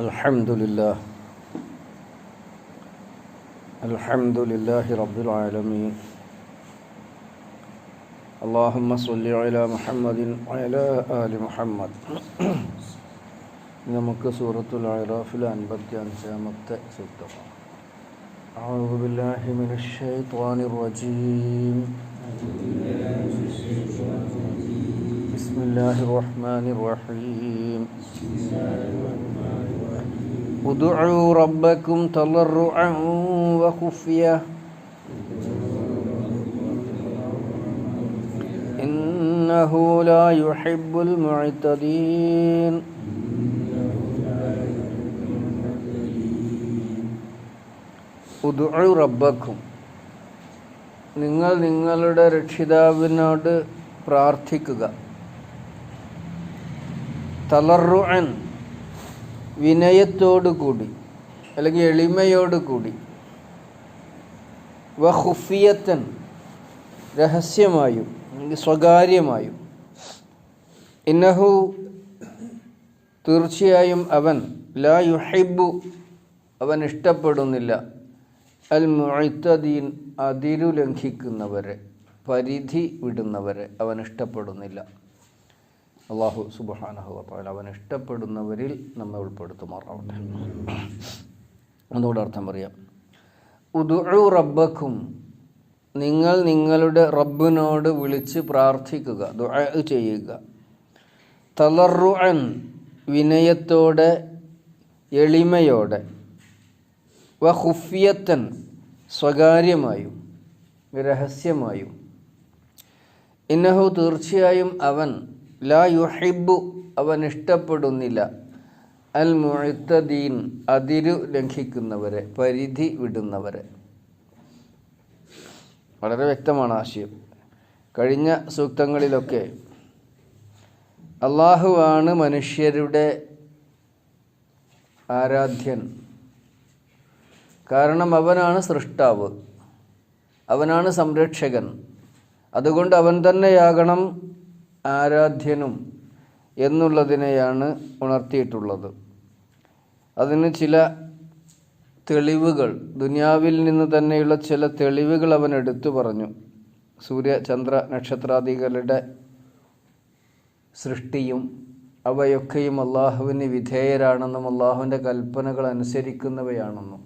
الحمد لله الحمد لله رب العالمين اللهم صل على محمد وعلى آل محمد നമുക്ക് സൂറത്തുൽ അറാഫിൽ അൻപത്തി അഞ്ചാമത്തെ സൂക്തം أعوذ بالله من الشيطان الرجيم بسم الله الرحمن الرحيم ادعوا ربكم تضرعا وخفية إنه لا يحب المعتدين ഉദുഉ റബ്ബക്കും നിങ്ങൾ നിങ്ങളുടെ രക്ഷിതാവിനോട് പ്രാർത്ഥിക്കുക തളറുഅൻ വിനയത്തോടു കൂടി അല്ലെങ്കിൽ എളിമയോടുകൂടി. വഹുഫിയത്തൻ രഹസ്യമായും അല്ലെങ്കിൽ സ്വകാര്യമായും. ഇന്നഹു തീർച്ചയായും അവൻ ലാ യുഹിബു അവൻ ഇഷ്ടപ്പെടുന്നില്ല. അൽ മുഅത്തദീൻ അതിരു ലംഘിക്കുന്നവരെ പരിധി വിടുന്നവരെ അവൻ ഇഷ്ടപ്പെടുന്നില്ല. അള്ളാഹു സുബാനഹുല അവൻ ഇഷ്ടപ്പെടുന്നവരിൽ നമ്മെ ഉൾപ്പെടുത്തുമാറാവട്ടെ. അതുകൊണ്ട് അർത്ഥം പറയാം. ഉദുഉ റബ്ബക്കും നിങ്ങൾ നിങ്ങളുടെ റബ്ബിനോട് വിളിച്ച് പ്രാർത്ഥിക്കുക ദുആ ചെയ്യുക. തളറുഅൻ വിനയത്തോടെ എളിമയോടെ. വ ഹുഫിയത്തൻ സ്വകാര്യമായും രഹസ്യമായും. ഇന്നഹു തീർച്ചയായും അവൻ ലാ യുഹിബു അവൻ ഇഷ്ടപ്പെടുന്നില്ല. അൽ മുഴുത്തദീൻ അതിരു ലംഘിക്കുന്നവരെ പരിധി വിടുന്നവരെ. വളരെ വ്യക്തമാണ് ആശയം. കഴിഞ്ഞ സൂക്തങ്ങളിലൊക്കെ അള്ളാഹുവാണ് മനുഷ്യരുടെ ആരാധ്യൻ. കാരണം അവനാണ് സൃഷ്ടാവ്. അവനാണ് സംരക്ഷകൻ. അതുകൊണ്ട് അവൻ തന്നെയാകണം ആരാധ്യനും എന്നുള്ളതിനെയാണ് ഉണർത്തിയിട്ടുള്ളത്. അതിന് ചില തെളിവുകൾ. ദുനിയാവിൽ നിന്ന് തന്നെയുള്ള ചില തെളിവുകൾ അവൻ എടുത്തു പറഞ്ഞു. സൂര്യ ചന്ദ്ര നക്ഷത്രാദികളുടെ സൃഷ്ടിയും അവയൊക്കെയും അള്ളാഹുവിന് വിധേയരാണെന്നും അള്ളാഹുവിന്റെ കൽപ്പനകൾ അനുസരിക്കുന്നവയാണെന്നും.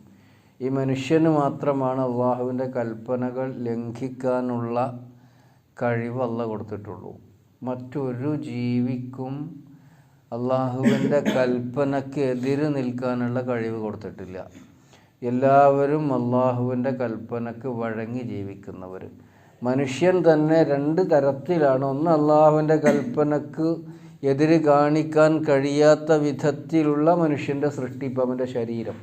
ഈ മനുഷ്യന് മാത്രമാണ് അള്ളാഹുവിന്റെ കൽപ്പനകൾ ലംഘിക്കാനുള്ള കഴിവ് അല്ല കൊടുത്തിട്ടുള്ളൂ. മറ്റൊരു ജീവിക്കും അള്ളാഹുവിന്റെ കൽപ്പനയ്ക്ക് എതിര് നിൽക്കാനുള്ള കഴിവ് കൊടുത്തിട്ടില്ല. എല്ലാവരും അള്ളാഹുവിന്റെ കൽപ്പനയ്ക്ക് വഴങ്ങി ജീവിക്കുന്നവർ മനുഷ്യൻ തന്നെ രണ്ട് തരത്തിലാണ്. ഒന്ന് അള്ളാഹുവിന്റെ കൽപ്പനയ്ക്ക് എതിര് കാണിക്കാൻ കഴിയാത്ത വിധത്തിലുള്ള മനുഷ്യന്റെ സൃഷ്ടിപ്പ് അവന്റെ ശരീരം.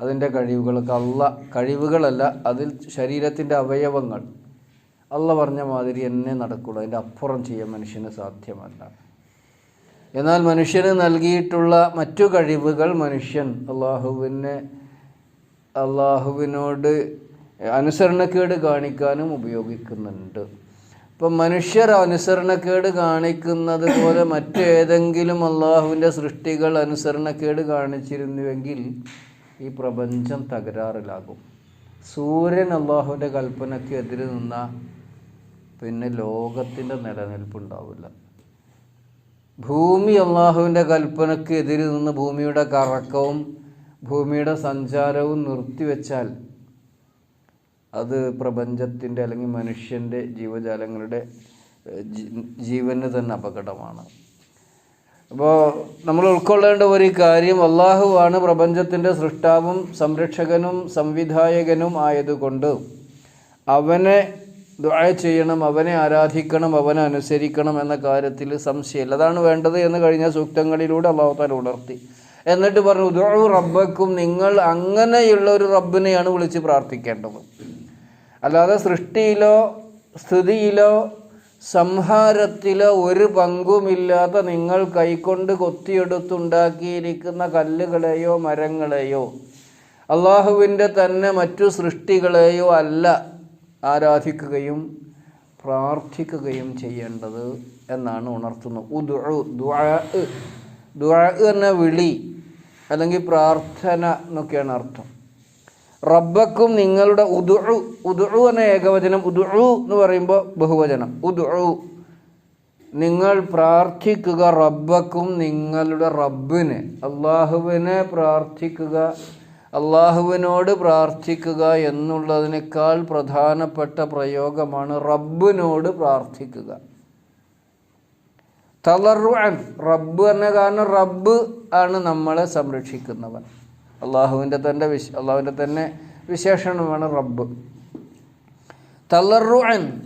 അതിന്റെ കഴിവുകൾ അല്ല കഴിവുകളല്ല അതിൽ ശരീരത്തിന്റെ അവയവങ്ങൾ. അല്ല പറഞ്ഞ മാതിരി എന്നെ നടക്കുള്ളൂ. അതിന്റെ അപ്പുറം ചെയ്യാൻ മനുഷ്യന് സാധ്യമല്ല. എന്നാൽ മനുഷ്യന് നൽകിയിട്ടുള്ള മറ്റു കഴിവുകൾ മനുഷ്യൻ അള്ളാഹുവിനെ അള്ളാഹുവിനോട് അനുസരണക്കേട് കാണിക്കാനും ഉപയോഗിക്കുന്നുണ്ട്. ഇപ്പം മനുഷ്യർ അനുസരണക്കേട് കാണിക്കുന്നത് പോലെ മറ്റേതെങ്കിലും അള്ളാഹുവിന്റെ സൃഷ്ടികൾ അനുസരണക്കേട് കാണിച്ചിരുന്നുവെങ്കിൽ ഈ പ്രപഞ്ചം തകരാറിലാകും. സൂര്യൻ അള്ളാഹുവിന്റെ കൽപ്പനയ്ക്ക് എതിര് നിന്ന പിന്നെ ലോകത്തിന്റെ നിലനിൽപ്പുണ്ടാവില്ല. ഭൂമി അള്ളാഹുവിന്റെ കൽപ്പനയ്ക്ക് എതിര് നിന്ന് ഭൂമിയുടെ കറക്കവും ഭൂമിയുടെ സഞ്ചാരവും നിർത്തിവെച്ചാൽ അത് പ്രപഞ്ചത്തിന്റെ അല്ലെങ്കിൽ മനുഷ്യന്റെ ജീവജാലങ്ങളുടെ ജീവന് തന്നെ അപകടമാണ്. അപ്പോൾ നമ്മൾ ഉൾക്കൊള്ളേണ്ട ഒരു കാര്യം അള്ളാഹുവാണ് പ്രപഞ്ചത്തിന്റെ സൃഷ്ടാവും സംരക്ഷകനും സംവിധായകനും ആയതുകൊണ്ട് അവനെ ദുആ ചെയ്യണം അവനെ ആരാധിക്കണം അവനെ അനുസരിക്കണം എന്ന കാര്യത്തിൽ സംശയമില്ല. അതാണ് വേണ്ടത് എന്ന് കഴിഞ്ഞ സൂക്തങ്ങളിലൂടെ അള്ളാഹു താല ഉണർത്തി. എന്നിട്ട് പറഞ്ഞു ദുആ റബ്ബക്കും നിങ്ങൾ അങ്ങനെയുള്ള ഒരു റബ്ബിനെയാണ് വിളിച്ച് പ്രാർത്ഥിക്കേണ്ടത്. അല്ലാതെ സൃഷ്ടിയിലോ സ്ഥിതിയിലോ സംഹാരത്തിലോ ഒരു പങ്കുമില്ലാത്ത നിങ്ങൾ കൈകൊണ്ട് കൊത്തിയെടുത്തുണ്ടാക്കിയിരിക്കുന്ന കല്ലുകളെയോ മരങ്ങളെയോ അള്ളാഹുവിന്റെ തന്നെ മറ്റു സൃഷ്ടികളെയോ അല്ല. ആരാധിക്കുകയും പ്രാർത്ഥിക്കുകയും ചെയ്യേണ്ടത് എന്നാണ് ഉണർത്തുന്നത് ഉദു ദുആ ദുആ എന്ന വിളി അല്ലെങ്കിൽ പ്രാർത്ഥന എന്നൊക്കെയാണ് അർത്ഥം. റബ്ബക്കും നിങ്ങളുടെ ഉദു ഉദു എന്ന ഏകവചനം ഉദു എന്ന് പറയുമ്പോൾ ബഹുവചനം. ഉദു നിങ്ങൾ പ്രാർത്ഥിക്കുക റബ്ബക്കും നിങ്ങളുടെ റബ്ബിനെ. അള്ളാഹുവിനെ പ്രാർത്ഥിക്കുക അള്ളാഹുവിനോട് പ്രാർത്ഥിക്കുക എന്നുള്ളതിനേക്കാൾ പ്രധാനപ്പെട്ട പ്രയോഗമാണ് റബ്ബിനോട് പ്രാർത്ഥിക്കുക. തളർവാൻ റബ്ബ് എന്ന കാരണം റബ്ബ് ആണ് നമ്മളെ സംരക്ഷിക്കുന്നവൻ. അള്ളാഹുവിന്റെ തന്നെ വിശ അള്ളാഹുവിന്റെ തന്നെ വിശേഷണമാണ് റബ്ബ്. തളർവാൻ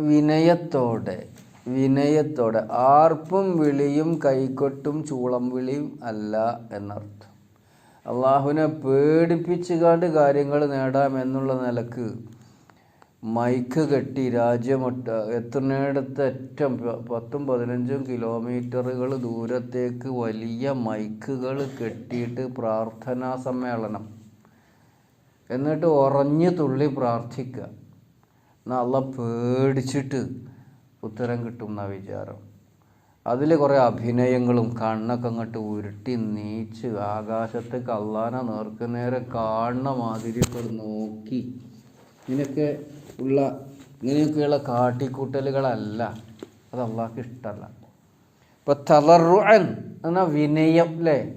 വിനയത്തോടെ വിനയത്തോടെ ആർപ്പും വിളിയും കൈക്കൊട്ടും ചൂളം വിളിയും അല്ല എന്നർത്ഥം. അള്ളാഹുവിനെ പേടിപ്പിച്ചുകാണ്ട് കാര്യങ്ങൾ നേടാം എന്നുള്ള നിലയ്ക്ക് മൈക്ക് കെട്ടി രാജ്യമൊട്ട എത്തുന്നിടത്ത് ഏറ്റവും പത്തും പതിനഞ്ചും കിലോമീറ്ററുകൾ ദൂരത്തേക്ക് വലിയ മൈക്കുകൾ കെട്ടിയിട്ട് പ്രാർത്ഥനാ സമ്മേളനം. എന്നിട്ട് ഉറഞ്ഞു തുള്ളി പ്രാർത്ഥിക്കുക. എന്നാൽ പേടിച്ചിട്ട് ഉത്തരം കിട്ടും വിചാരം. അതിൽ കുറേ അഭിനയങ്ങളും കണ്ണൊക്കെ അങ്ങോട്ട് ഉരുട്ടി നീച്ച് ആകാശത്തേക്ക് അള്ളാനെ നേർക്കുനേരെ കാണുന്ന മാതിരിയൊക്കെ ഒരു നോക്കി. ഇങ്ങനെയൊക്കെ ഉള്ള ഇങ്ങനെയൊക്കെയുള്ള കാട്ടിക്കൂട്ടലുകളല്ല. അത് അള്ളാഹ്ക്ക് ഇഷ്ടമല്ല ഇപ്പൊ തളറുഅൻ എന്നാ വിനയം അല്ലേ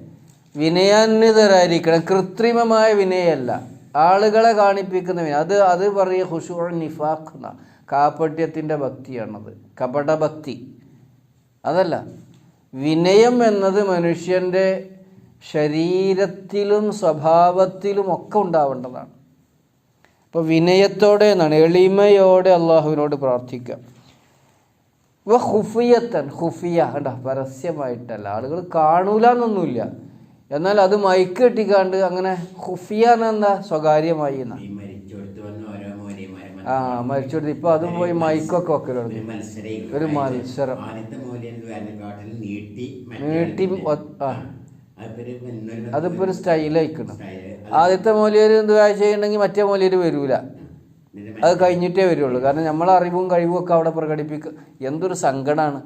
വിനയാന്വിതരായിരിക്കണം. കൃത്രിമമായ വിനയല്ല. ആളുകളെ കാണിപ്പിക്കുന്ന വിനയം. അത് അത് പറയുക ഹുഷു നിഫാഖ് എന്ന. കാപ്പട്യത്തിന്റെ ഭക്തിയാണത്. കപടഭക്തി. അതല്ല. വിനയം എന്നത് മനുഷ്യന്റെ ശരീരത്തിലും സ്വഭാവത്തിലും ഒക്കെ ഉണ്ടാവേണ്ടതാണ്. അപ്പോൾ വിനയത്തോടെ എന്നാണ്? എളിമയോടെ അള്ളാഹുവിനോട് പ്രാർത്ഥിക്കുക. വ ഹുഫിയത്തൻ ഹുഫിയ കണ്ട? പരസ്യമായിട്ടല്ല. ആളുകൾ കാണൂല എന്നൊന്നുമില്ല എന്നാൽ അത് മൈക്ക് കെട്ടിക്കാണ്ട് അങ്ങനെ ഹുഫിയ എന്താ സ്വകാര്യമായി എന്നാ. ആ മരിച്ചെടുത്ത്. ഇപ്പൊ അതും പോയി മൈക്കൊക്കെ വെക്കൽ ഒരു മത്സരം. നീട്ടി അതിപ്പോ ഒരു സ്റ്റൈലായിക്കണം. ആദ്യത്തെ മൂല്യർ എന്ത് കാഴ്ച ചെയ്യണമെങ്കിൽ മറ്റേ മൂല്യർ വരൂല. അത് കഴിഞ്ഞിട്ടേ വരുള്ളൂ. കാരണം നമ്മളെ അറിവും കഴിവും ഒക്കെ അവിടെ പ്രകടിപ്പിക്കുക എന്തൊരു സങ്കടമാണ്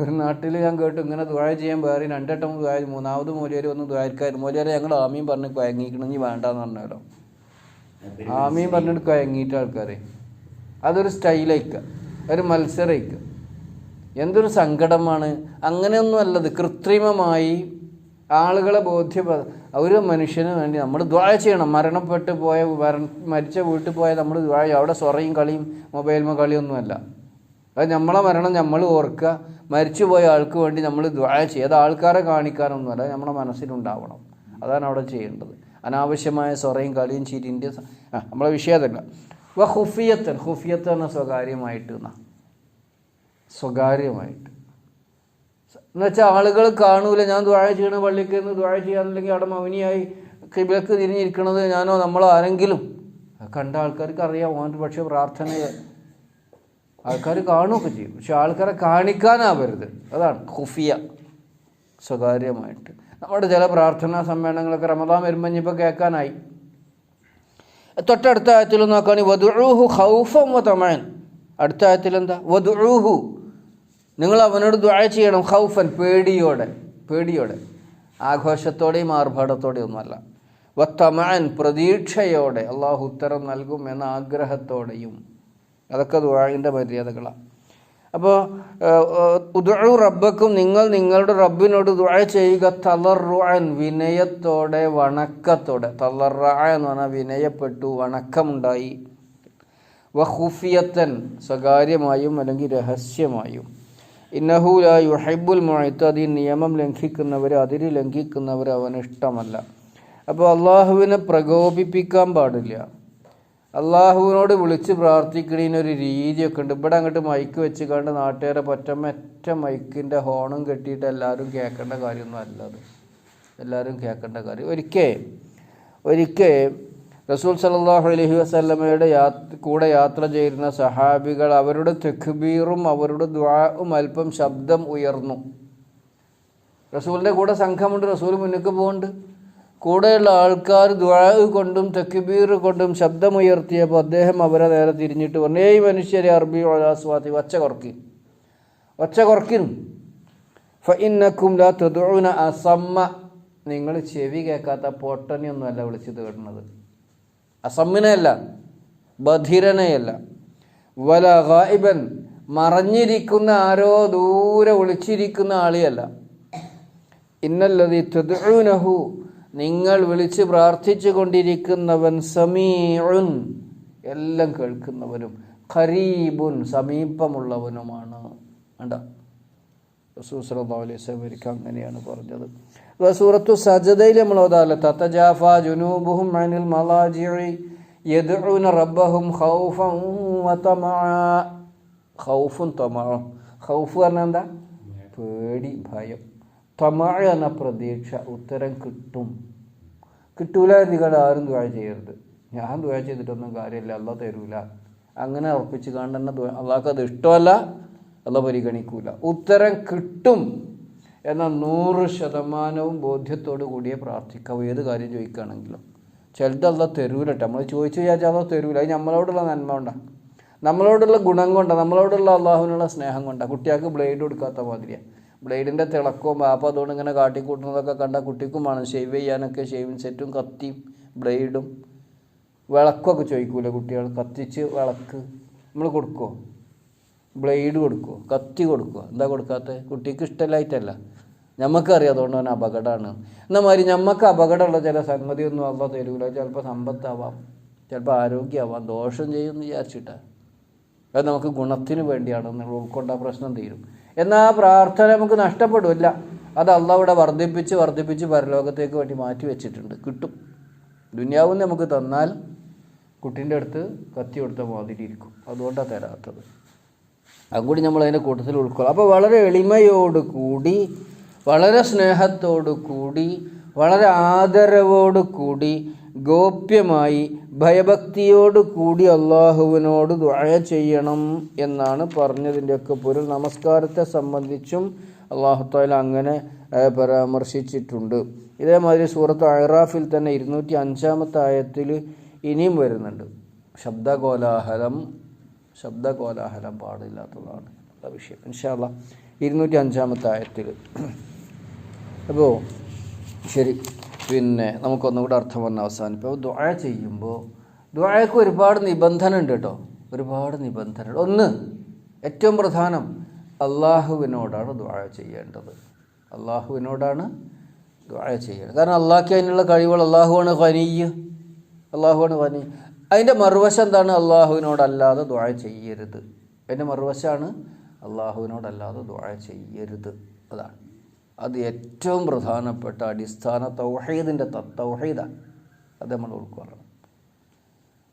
ഒരു നാട്ടിൽ ഞാൻ കേട്ടു ഇങ്ങനെ ദുഴ ചെയ്യാൻ വേറെ രണ്ടെട്ടം ദുഴ മൂന്നാമത് മൂലിയർ വന്ന് ദ്വാരക്കാർ മൂല്യരെ ഞങ്ങൾ ആമീൻ പറഞ്ഞ് കുഴങ്ങിക്കണമെങ്കിൽ വേണ്ടാന്ന് പറഞ്ഞല്ലോ. ആമിയും ആമീൻ പറഞ്ഞിട്ട് കുഴങ്ങിയിട്ട് ആൾക്കാരെ. അതൊരു സ്റ്റൈലയക്കുക ഒരു മത്സരയിക്കുക എന്തൊരു സങ്കടമാണ്. അങ്ങനെയൊന്നും അല്ലത്. കൃത്രിമമായി ആളുകളെ ബോധ്യപ്പെ ഒരു മനുഷ്യന് വേണ്ടി നമ്മൾ ദ്വാഴ ചെയ്യണം. മരണപ്പെട്ട് പോയ മരിച്ച വീട്ടിൽ പോയ നമ്മൾ ദ്വാഴ അവിടെ സൊറയും കളിയും മൊബൈൽമ കളിയൊന്നുമല്ല. അത് നമ്മളെ മരണം നമ്മൾ ഓർക്കുക. മരിച്ചു പോയ ആൾക്ക് വേണ്ടി നമ്മൾ ദ്വാഴ ചെയ്യുക അത് ആൾക്കാരെ കാണിക്കാനൊന്നുമല്ല. നമ്മുടെ മനസ്സിലുണ്ടാവണം. അതാണ് അവിടെ ചെയ്യേണ്ടത്. അനാവശ്യമായ സൊറയും കളിയും ചിരിന്റെ നമ്മളെ വിഷയം അതല്ല വ ഹുഫിയത്തൻ. ഹുഫിയത്ത് എന്ന സ്വകാര്യമായിട്ട് എന്നാ സ്വകാര്യമായിട്ട്. എന്നുവെച്ചാൽ ആളുകൾ കാണൂല ഞാൻ ദ്വാഴ ചെയ്യണ പള്ളിക്ക് നിന്ന് ദ്വാഴ ചെയ്യാനില്ലെങ്കിൽ അവിടെ മൗനിയായി കിബിലക്ക് തിരിഞ്ഞിരിക്കണത് ഞാനോ നമ്മളോ ആരെങ്കിലും. കണ്ട ആൾക്കാർക്ക് അറിയാം ഓൻ പക്ഷേ പ്രാർത്ഥന ആൾക്കാർ കാണുകയൊക്കെ ചെയ്യും. പക്ഷെ ആൾക്കാരെ കാണിക്കാനാവരുത്. അതാണ് ഖുഫിയ സ്വകാര്യമായിട്ട്. നമ്മുടെ ചില പ്രാർത്ഥനാ സമ്മേളനങ്ങളൊക്കെ റമദാൻ വരുമ്പോൾ ഇനിയിപ്പോൾ കേൾക്കാനായി. തൊട്ടടുത്ത ആയത്തിൽ നോക്കുകയാണെങ്കിൽ വധുഹു ഹൗഫം വതമാൻ അടുത്ത ആയത്തിൽ എന്താ വധുഹു നിങ്ങൾ അവനോട് ദ്വാഴ ചെയ്യണം ഹൗഫൻ പേടിയോടെ പേടിയോടെ. ആഘോഷത്തോടെയും ആർഭാടത്തോടെയും ഒന്നുമല്ല. വത്തമാൻ പ്രതീക്ഷയോടെ അള്ളാഹു ഉത്തരം നൽകും എന്ന ആഗ്രഹത്തോടെയും. അതൊക്കെ ദുആഇന്റെ മര്യാദകളാണ് അപ്പോൾ ഉദു റബ്ബക്കും നിങ്ങൾ നിങ്ങളുടെ റബ്ബിനോട് ദുആ ചെയ്യുക തളറുഅൻ വിനയത്തോടെ വണക്കത്തോടെ. തളർറ എന്ന് പറഞ്ഞാൽ വിനയപ്പെട്ടു വണക്കമുണ്ടായി. വഹുഫിയത്തൻ സ്വകാര്യമായും അല്ലെങ്കിൽ രഹസ്യമായും. ഇന്നഹൂല യുഹൈബുൽ മുഅത്തദി നിയമം ലംഘിക്കുന്നവർ അതിര് ലംഘിക്കുന്നവർ അവന് ഇഷ്ടമല്ല. അപ്പോൾ അള്ളാഹുവിനെ പ്രകോപിപ്പിക്കാൻ പാടില്ല. അള്ളാഹുവിനോട് വിളിച്ച് പ്രാർത്ഥിക്കണതിനൊരു രീതിയൊക്കെ ഉണ്ട്. ഇവിടെ അങ്ങോട്ട് മൈക്ക് വെച്ച് കണ്ട് നാട്ടുകാരെ പറ്റമറ്റ മൈക്കിന്റെ ഹോണും കെട്ടിയിട്ട് എല്ലാവരും കേൾക്കേണ്ട കാര്യമൊന്നും അല്ലത് എല്ലാവരും കേൾക്കേണ്ട കാര്യം. ഒരിക്കേ ഒരിക്കൽ റസൂൽ സല്ലല്ലാഹു അലഹി വസ്ലമയുടെ കൂടെ യാത്ര ചെയ്യുന്ന സഹാബികൾ അവരുടെ തെഖ്ബീറും അവരുടെ ദ്വാവും അല്പം ശബ്ദം ഉയർന്നു. റസൂലിന്റെ കൂടെ സംഘമുണ്ട് റസൂൽ മുന്നിക്ക് പോകുന്നുണ്ട് കൂടെയുള്ള ആൾക്കാർ ദ്വാവ് കൊണ്ടും തെക്കുബീർ കൊണ്ടും ശബ്ദമുയർത്തിയപ്പോൾ അദ്ദേഹം അവരെ നേരെ തിരിഞ്ഞിട്ട് പറഞ്ഞു ഏയ് മനുഷ്യരെ അറബി ഒലാസ്വാതി ഒച്ച കുറക്കി. ഒച്ച കുറക്കിൻ. ഫഇന്നക്കും ലാ അസമ്മ. നിങ്ങൾ ചെവി കേൾക്കാത്ത പൊട്ടനെയൊന്നുമല്ല വിളിച്ച് തേടുന്നത് അസമ്മിനെയല്ല ബധിരനെയല്ല. വല ഗായിബൻ മറഞ്ഞിരിക്കുന്ന ആരോ ദൂരെ വിളിച്ചിരിക്കുന്ന ആളെയല്ല. ഇന്നല്ലതി തദ്ഉനഹു നിങ്ങൾ വിളിച്ച് പ്രാർത്ഥിച്ചു കൊണ്ടിരിക്കുന്നവൻ സമീഉൻ എല്ലാം കേൾക്കുന്നവനും ഖരീബുൻ സമീപമുള്ളവനുമാണ്. വേണ്ട സല്ലല്ലാഹു അലൈഹി ഒരിക്കൽ അങ്ങനെയാണ് പറഞ്ഞത്. സൂറത്തു സജദയിൽ നമ്മൾ ഓതാല തത്തജാഫ ജുനൂബുഹും അനിൽ മലാജിഇ യദുന റബ്ബഹും വതമഅ ഖൗഫും തമഅ ഖൗഫ് പറഞ്ഞാൽ എന്താ? പേടി ഭയം. തമഅ എന്ന പ്രതീക്ഷ ഉത്തരം കിട്ടും. കിട്ടൂല നിങ്ങൾ ആരും ദുആ ചെയ്യരുത്. ഞാൻ ദുആ ചെയ്തിട്ടൊന്നും കാര്യമില്ല അല്ല തരൂല. അങ്ങനെ ഉറപ്പിച്ച് കാണുന്ന അള്ളാഹ്ക്ക് അത് ഇഷ്ടമല്ല അല്ല പരിഗണിക്കൂല. ഉത്തരം കിട്ടും. എന്ന നൂറ് ശതമാനവും ബോധ്യത്തോടു കൂടിയേ പ്രാർത്ഥിക്കാവൂ. ഏത് കാര്യം ചോദിക്കുകയാണെങ്കിലും. ചിലത് അല്ല നമ്മൾ ചോദിച്ചു വിചാരിച്ചാൽ അതോ അത് നമ്മളോടുള്ള നന്മ കൊണ്ടാണ് നമ്മളോടുള്ള ഗുണം കൊണ്ടാണ് നമ്മളോടുള്ള അള്ളാഹുവിനുള്ള സ്നേഹം കൊണ്ടാണ് കുട്ടികൾക്ക് ബ്ലേഡ് കൊടുക്കാത്ത മാതിരിയാണ് ബ്ലേഡിന്റെ തിളക്കവും ബാപ്പ അതുകൊണ്ട് ഇങ്ങനെ കാട്ടിക്കൂട്ടുന്നതൊക്കെ കണ്ട കുട്ടിക്കും വേണം ഷേവ് ചെയ്യാനൊക്കെ ഷേവിങ് സെറ്റും കത്തിയും ബ്ലേഡും വിളക്കൊക്കെ ചോദിക്കൂല കുട്ടികൾ? കത്തിച്ച് വിളക്ക് നമ്മൾ കൊടുക്കുമോ ബ്ലേഡ് കൊടുക്കുക കത്തി കൊടുക്കുക എന്താ കൊടുക്കാത്തത് കുട്ടിക്ക് ഇഷ്ടമില്ലായിട്ടല്ല. ഞമ്മക്കറിയാം അതുകൊണ്ട് തന്നെ അപകടമാണ്. എന്നാൽ നമുക്ക് അപകടമുള്ള ചില സംഗതിയൊന്നും അല്ല തരൂല. ചിലപ്പോൾ സമ്പത്താവാം. ചിലപ്പോൾ ആരോഗ്യമാവാം ദോഷം ചെയ്യുമെന്ന് വിചാരിച്ചിട്ടാണ് അത് നമുക്ക് ഗുണത്തിന് വേണ്ടിയാണെന്ന് ഉൾക്കൊണ്ട പ്രശ്നം തീരും. എന്നാൽ ആ പ്രാർത്ഥന നമുക്ക് നഷ്ടപ്പെടില്ല. അത് അള്ള അവിടെ വർദ്ധിപ്പിച്ച് വർദ്ധിപ്പിച്ച് പരലോകത്തേക്ക് വേണ്ടി മാറ്റി വെച്ചിട്ടുണ്ട്. കിട്ടും. ദുന്യാവും നമുക്ക് തന്നാൽ കുട്ടീന്റെ അടുത്ത് കത്തി കൊടുത്ത മാതിരി ഇരിക്കും. അതുകൊണ്ടാണ് തരാത്തത്. അതും കൂടി നമ്മൾ അതിന്റെ കൂട്ടത്തിൽ ഉൾക്കൊള്ളാം. അപ്പോൾ വളരെ എളിമയോട് കൂടി വളരെ സ്നേഹത്തോടു കൂടി വളരെ ആദരവോട് കൂടി ഗോപ്യമായി ഭയഭക്തിയോട് കൂടി അള്ളാഹുവിനോട് ദുആ ചെയ്യണം എന്നാണ് പറഞ്ഞതിന്റെയൊക്കെ പൊരുൾ. നമസ്കാരത്തെ സംബന്ധിച്ചും അള്ളാഹുത്താല അങ്ങനെ പരാമർശിച്ചിട്ടുണ്ട്. ഇതേമാതിരി സൂറത്ത് അഹ്റാഫിൽ തന്നെ ഇരുന്നൂറ്റി അഞ്ചാമത്തെ ആയത്തിൽ ഇനിയും വരുന്നുണ്ട്. ശബ്ദകോലാഹലം ശബ്ദകോലാഹലം പാടില്ലാത്തതാണ് ഉള്ള വിഷയം. ഇൻഷാല്ല ഇരുന്നൂറ്റി അഞ്ചാമത്തെ ആയത്തിൽ. അപ്പോൾ ശരി. പിന്നെ നമുക്കൊന്നുകൂടെ അർത്ഥം വന്ന അവസാനിപ്പോൾ ദുആ ചെയ്യുമ്പോൾ ദുആക്ക് ഒരുപാട് നിബന്ധന ഉണ്ട് കേട്ടോ. ഒരുപാട് നിബന്ധന ഒന്ന് ഏറ്റവും പ്രധാനം അള്ളാഹുവിനോടാണ് ദുആ ചെയ്യേണ്ടത്. അള്ളാഹുവിനോടാണ് ദുആ ചെയ്യേണ്ടത്. കാരണം അള്ളാഹ്ക്ക് അതിനുള്ള കഴിവുകൾ അള്ളാഹുവാണ് ഖനീയ്. അള്ളാഹുവാണ് ഖനി അതിന്റെ മറുവശം എന്താണ് അള്ളാഹുവിനോടല്ലാതെ ദുആ ചെയ്യരുത്? അതിന്റെ മറുവശമാണ് അള്ളാഹുവിനോടല്ലാതെ ദുആ ചെയ്യരുത്. അതാണ്. അത് ഏറ്റവും പ്രധാനപ്പെട്ട അടിസ്ഥാന തൗഹീദിന്റെ തൗഹീദാണ് അത് നമ്മൾ ഉൾക്കൊള്ളണം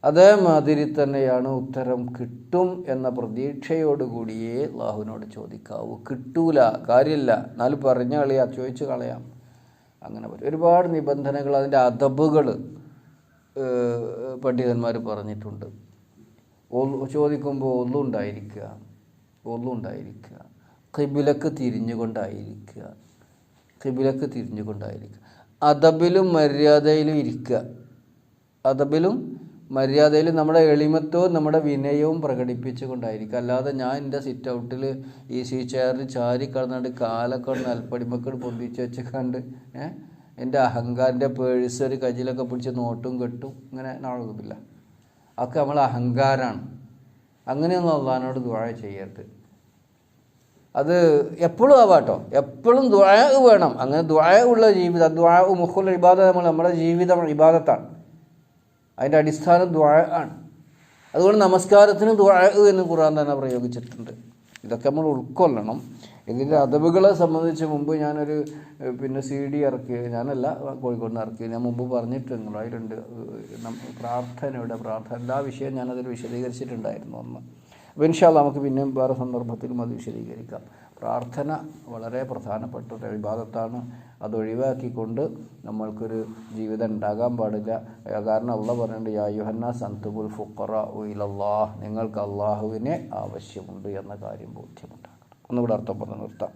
അതേമാതിരി തന്നെയാണ് ഉത്തരം കിട്ടും എന്ന പ്രതീക്ഷയോടുകൂടിയേ അള്ളാഹുവിനോട് ചോദിക്കാവൂ. കിട്ടൂല കാര്യമില്ല. എന്നാലും പറഞ്ഞു കളിയാ ചോദിച്ചു കളയാം. അങ്ങനെ പറ്റും ഒരുപാട് നിബന്ധനകൾ അതിന്റെ അതബുകൾ പണ്ഡിതന്മാർ പറഞ്ഞിട്ടുണ്ട്. ചോദിക്കുമ്പോൾ ഒന്നുണ്ടായിരിക്കുക ഒന്നുണ്ടായിരിക്കുക. കിബിലക്ക് തിരിഞ്ഞുകൊണ്ടായിരിക്കുക കിബിലക്ക് തിരിഞ്ഞുകൊണ്ടായിരിക്കുക. അതബിലും മര്യാദയിലും ഇരിക്കുക. അതബിലും മര്യാദയിലും നമ്മുടെ എളിമത്വവും നമ്മുടെ വിനയവും പ്രകടിപ്പിച്ചു കൊണ്ടായിരിക്കും അല്ലാതെ ഞാൻ എന്റെ സിറ്റ് ഔട്ടിൽ ഈ സീ ചെയറിൽ ചാരി കിടന്നിട്ട് കാലൊക്കെ ഒന്ന് അൽപ്പടിമക്കൾ പൊന്തിച്ച് വെച്ച് കണ്ട് ഏഹ് എന്റെ അഹങ്കാരന്റെ പേഴ്സ് ഒരു കജിലൊക്കെ പിടിച്ച് നോട്ടും കെട്ടും ഇങ്ങനെ നാളൊന്നുമില്ല അതൊക്കെ നമ്മൾ അഹങ്കാരമാണ് അങ്ങനെയൊന്നും അള്ളഹാനോട് ദുഴ ചെയ്യരുത്. അത് എപ്പോഴും ആവാട്ടോ എപ്പോഴും ദ്വാ വേണം. അങ്ങനെ ദ്വാ ഉള്ള ജീവിതം ദ്വാ മുഖുൽ ഇബാദ നമ്മൾ നമ്മുടെ ജീവിതം ഇബാദത്താണ്. അതിന്റെ അടിസ്ഥാനം ദ്വാ ആണ്. അതുകൊണ്ട് നമസ്കാരത്തിന് ദ്വാ എന്ന് ഖുർആൻ തന്നെ പ്രയോഗിച്ചിട്ടുണ്ട്. ഇതൊക്കെ നമ്മൾ ഉൾക്കൊള്ളണം. ഇതിന്റെ അതവുകളെ സംബന്ധിച്ച് മുമ്പ് ഞാനൊരു പിന്നെ സി ഡി ഇറക്കി ഞാനല്ല കോഴിക്കോട് നിന്ന് ഇറക്കി. ഞാൻ മുമ്പ് പറഞ്ഞിട്ടുണ്ട് അതിലുണ്ട് പ്രാർത്ഥനയുടെ പ്രാർത്ഥന എല്ലാ വിഷയവും ഞാനതിൽ വിശദീകരിച്ചിട്ടുണ്ടായിരുന്നു ഒന്ന് അപ്പോൾ ഇൻഷാല്ല നമുക്ക് പിന്നെയും വേറെ സന്ദർഭത്തിലും അത് വിശദീകരിക്കാം. പ്രാർത്ഥന വളരെ പ്രധാനപ്പെട്ട ഒരു വിഭാഗത്താണ്. അത് ഒഴിവാക്കിക്കൊണ്ട് നമ്മൾക്കൊരു ജീവിതം ഉണ്ടാകാൻ പാടില്ല. കാരണം അള്ള പറഞ്ഞിട്ടുണ്ട് യാ യുഹന്ന സന്തുബുൽ ഫുക്കറ ഉയിലല്ലാഹ് നിങ്ങൾക്ക് അള്ളാഹുവിനെ ആവശ്യമുണ്ട് എന്ന കാര്യം ബോധ്യമുണ്ടാകണം ഒന്നുകൂടെ അർത്ഥം പറഞ്ഞു നിർത്താം.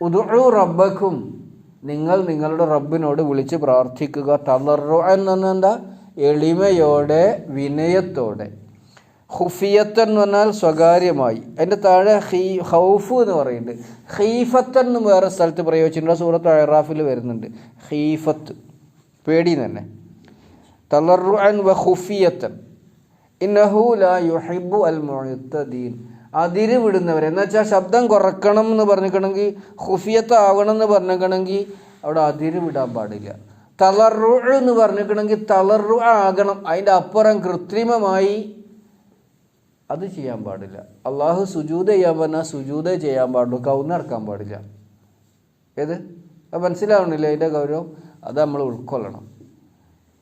ഉദുഴു റബ്ബക്കും നിങ്ങൾ നിങ്ങളുടെ റബ്ബിനോട് വിളിച്ച് പ്രാർത്ഥിക്കുക. തളറു എന്ന് പറഞ്ഞാൽ എന്താ? എളിമയോടെ വിനയത്തോടെ. ഹുഫിയത്തൻ എന്ന് പറഞ്ഞാൽ സ്വകാര്യമായി. അതിന്റെ താഴെ ഹീ ഹൗഫ് എന്ന് പറയുന്നുണ്ട്. ഹീഫത്തൻ എന്ന് വേറെ സ്ഥലത്ത് പ്രയോഗിച്ചിട്ടുണ്ട്. സൂറത്ത് അയറാഫിൽ വരുന്നുണ്ട്. ഹീഫത്ത് പേടി തന്നെ. തളറുഅൻ വ ഹുഫിയത്തൻ. ഇന്നഹു ലാ യുഹിബു അൽ മുഅത്തദീൻ. അതിര് വിടുന്നവർ എന്ന് വെച്ചാൽ ശബ്ദം കുറക്കണം എന്ന് പറഞ്ഞിക്കണമെങ്കിൽ ഹുഫിയത്ത് ആവണം എന്ന് പറഞ്ഞിക്കണമെങ്കിൽ അവിടെ അതിര് വിടാൻ പാടില്ല. തളറു എന്ന് പറഞ്ഞിക്കണമെങ്കിൽ തളറു ആകണം. അതിന്റെ അപ്പുറം കൃത്രിമമായി അത് ചെയ്യാൻ പാടില്ല. അള്ളാഹു സുജൂത ചെയ്യാൻ പറഞ്ഞാൽ സുജൂത ചെയ്യാൻ പാടുള്ളൂ. കൗന്നിറക്കാൻ പാടില്ല. ഏത്? അത് മനസ്സിലാവണില്ല അതിന്റെ ഗൗരവം? അത് നമ്മൾ ഉൾക്കൊള്ളണം.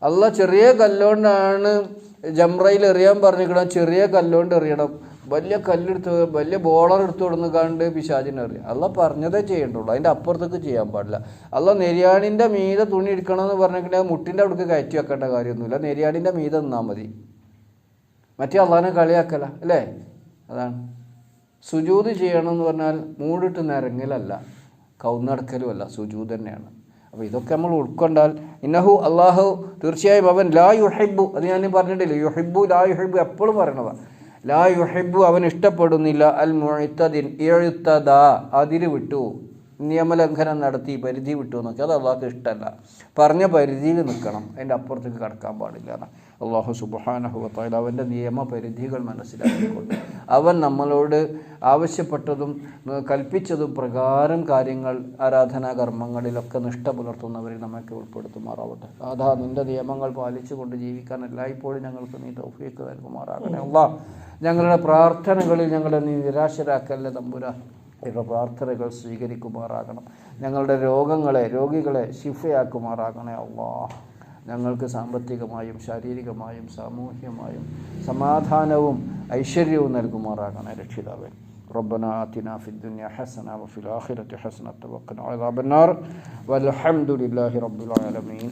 അല്ല ചെറിയ കല്ലുകൊണ്ടാണ് ജംറയിൽ എറിയാൻ പറഞ്ഞിരിക്കണം ചെറിയ കല്ലുകൊണ്ട് എറിയണം. വലിയ കല്ലെടുത്ത് വലിയ ബോളർ എടുത്ത് കൊടുന്ന് കണ്ട് പിശാചിനെ അറിയാം. അല്ല പറഞ്ഞതേ ചെയ്യണ്ടുള്ളൂ. അതിന്റെ അപ്പുറത്തേക്ക് ചെയ്യാൻ പാടില്ല. അല്ല നെരിയാണിന്റെ മീത തുണി എടുക്കണം എന്ന് പറഞ്ഞിട്ടുണ്ടെങ്കിൽ മുട്ടിന്റെ അവിടേക്ക് കയറ്റി വെക്കേണ്ട കാര്യമൊന്നുമില്ല. നെരിയാണിന്റെ മീത നിന്നാൽ മതി. മറ്റേ അള്ളാനെ കളിയാക്കല അല്ലേ? അതാണ്. സുജൂത് ചെയ്യണം എന്ന് പറഞ്ഞാൽ മൂടിട്ട് നിരങ്ങലല്ല കൗന്നടക്കലുമല്ല സുജൂത് തന്നെയാണ്. അപ്പോൾ ഇതൊക്കെ നമ്മൾ ഉൾക്കൊണ്ടാൽ ഇന്നഹു അള്ളാഹു തീർച്ചയായും അവൻ ലാ യുഹൈബു അത് ഞാൻ പറഞ്ഞിട്ടില്ല? യുഹൈബു ലാ യുഹൈബു എപ്പോഴും പറയണതാണ് ലാ യുഹിബു അവൻ ഇഷ്ടപ്പെടുന്നില്ല. അൽ മുഴുത്തതിൻ എഴുത്തത അതിര് വിട്ടു. നിയമലംഘനം നടത്തി പരിധി വിട്ടു എന്നൊക്കെ. അത് അള്ളാഹ്ക്ക് ഇഷ്ടമല്ല പറഞ്ഞ പരിധിയിൽ നിൽക്കണം. അതിന്റെ അപ്പുറത്തേക്ക് കടക്കാൻ പാടില്ല എന്ന്. അള്ളാഹു സുബുഹാനഹുവത്തായാലും അവന്റെ നിയമപരിധികൾ മനസ്സിലാക്കിക്കൊണ്ട്. അവൻ നമ്മളോട് ആവശ്യപ്പെട്ടതും കൽപ്പിച്ചതും പ്രകാരം കാര്യങ്ങൾ ആരാധനാ കർമ്മങ്ങളിലൊക്കെ നിഷ്ഠ പുലർത്തുന്നവരിൽ നമുക്ക് ഉൾപ്പെടുത്തുമാറാവട്ടെ. അതാ നിന്റെ നിയമങ്ങൾ പാലിച്ചുകൊണ്ട് ജീവിക്കാൻ എല്ലായ്പ്പോഴും ഞങ്ങൾക്ക് നീ തൗഫീക്ക് നൽകുമാറാകണേ അള്ളാഹ് ഞങ്ങളുടെ പ്രാർത്ഥനകളിൽ ഞങ്ങളെ നീ നിരാശരാക്കല്ലേ തമ്പുരാ? ഇവ പ്രാർത്ഥനകൾ സ്വീകരിക്കുമാറാകണം. ഞങ്ങളുടെ രോഗങ്ങളെ രോഗികളെ ശിഫയാക്കുമാറാകണേ അള്ളാ. ഞങ്ങൾക്ക് സാമ്പത്തികമായും ശാരീരികമായും സാമൂഹ്യമായും സമാധാനവും ഐശ്വര്യവും നൽകുമാറാകണേ രക്ഷിതാവേ ربنا آتنا في الدنيا حسنة وفي الآخرة حسنة وقنا عذاب النار والحمد لله رب العالمين